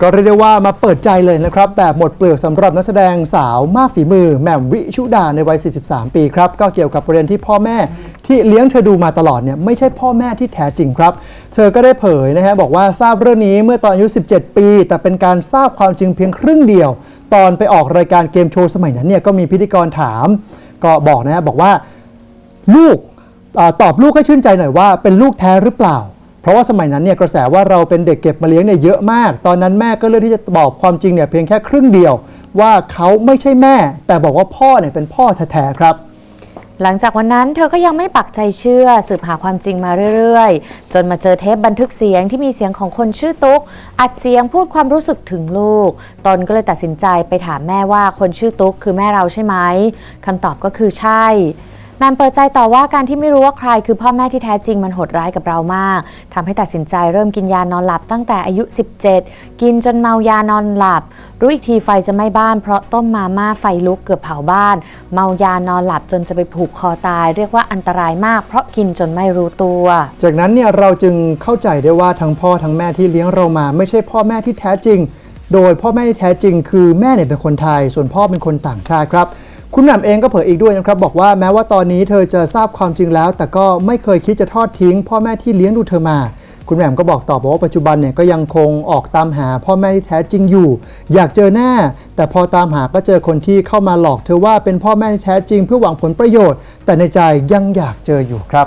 ก็เรียกได้ว่ามาเปิดใจเลยนะครับ แบบหมดเปลือกสำหรับนักแสดงสาวมากฝีมือแหม่มวิชุดาในวัย 43 ปีครับ ก็เกี่ยวกับประเด็นที่พ่อแม่ที่เลี้ยงเธอดูมาตลอดเนี่ยไม่ใช่พ่อแม่ที่แท้จริงครับ เธอก็ได้เผยนะฮะบอกว่าทราบเรื่องนี้เมื่อตอนอายุ 17 ปี แต่เป็นการทราบความจริงเพียงครึ่งเดียว ตอนไปออกรายการเกมโชว์สมัยนั้นเนี่ยก็มีพิธีกรถาม ก็บอกนะฮะบอกว่าลูกอตอบลูกให้ชื่นใจหน่อยว่าเป็นลูกแท้หรือเปล่า เพราะว่าสมัยนั้นเนี่ยกระแสว่าเราเป็นเด็กเก็บมาเลี้ยงเนี่ยเยอะมาก ตอนนั้นแม่ก็เลือกที่จะบอกความจริงเนี่ยเพียงแค่ครึ่งเดียว ว่าเขาไม่ใช่แม่ แต่บอกว่าพ่อเนี่ยเป็นพ่อแท้ๆครับ หลังจากวันนั้นเธอก็ยังไม่ปักใจเชื่อสืบหาความจริงมาเรื่อยๆ จนมาเจอเทปบันทึกเสียงที่มีเสียงของคนชื่อตุ๊ก อัดเสียงพูดความรู้สึกถึงลูก ตนก็เลยตัดสินใจไปถามแม่ว่าคนชื่อตุ๊กคือแม่เราใช่ไหมคำตอบก็คือใช่ แมมเปิดใจต่อว่าการที่ไม่รู้ว่าใครคือพ่อแม่ที่แท้จริงมันโหดร้ายกับเรามากทำให้ตัดสินใจเริ่มกินยานอนหลับตั้งแต่อายุ 17 กินจนเมายานอนหลับ รู้อีกทีไฟจะไหม้บ้านเพราะต้มมาม่าไฟลุกเกือบเผาบ้าน เมายานอนหลับจนจะไปผูกคอตาย เรียกว่าอันตรายมาก เพราะกินจนไม่รู้ตัว จากนั้นเนี่ยเราจึงเข้าใจได้ว่าทั้งพ่อทั้งแม่ที่เลี้ยงเรามา ไม่ใช่พ่อแม่ที่แท้จริง โดยพ่อแม่ที่แท้จริง คือแม่เนี่ยเป็นคนไทย ส่วนพ่อเป็นคนต่างชาติครับ คุณแหม่มเองก็เผยอีกด้วยนะครับ บอกว่าแม้ว่าตอนนี้เธอจะทราบความจริงแล้ว แต่ก็ไม่เคยคิดจะทอดทิ้ง พ่อแม่ที่เลี้ยงดูเธอมา คุณแหม่มก็บอกต่อบอกว่าปัจจุบันเนี่ยก็ยังคงออกตามหาพ่อแม่ที่แท้จริงอยู่ อยากเจอหน้า แต่พอตามหาก็เจอคนที่เข้ามาหลอกเธอว่าเป็นพ่อแม่ที่แท้จริงเพื่อหวังผลประโยชน์ แต่ในใจยังอยากเจออยู่ครับ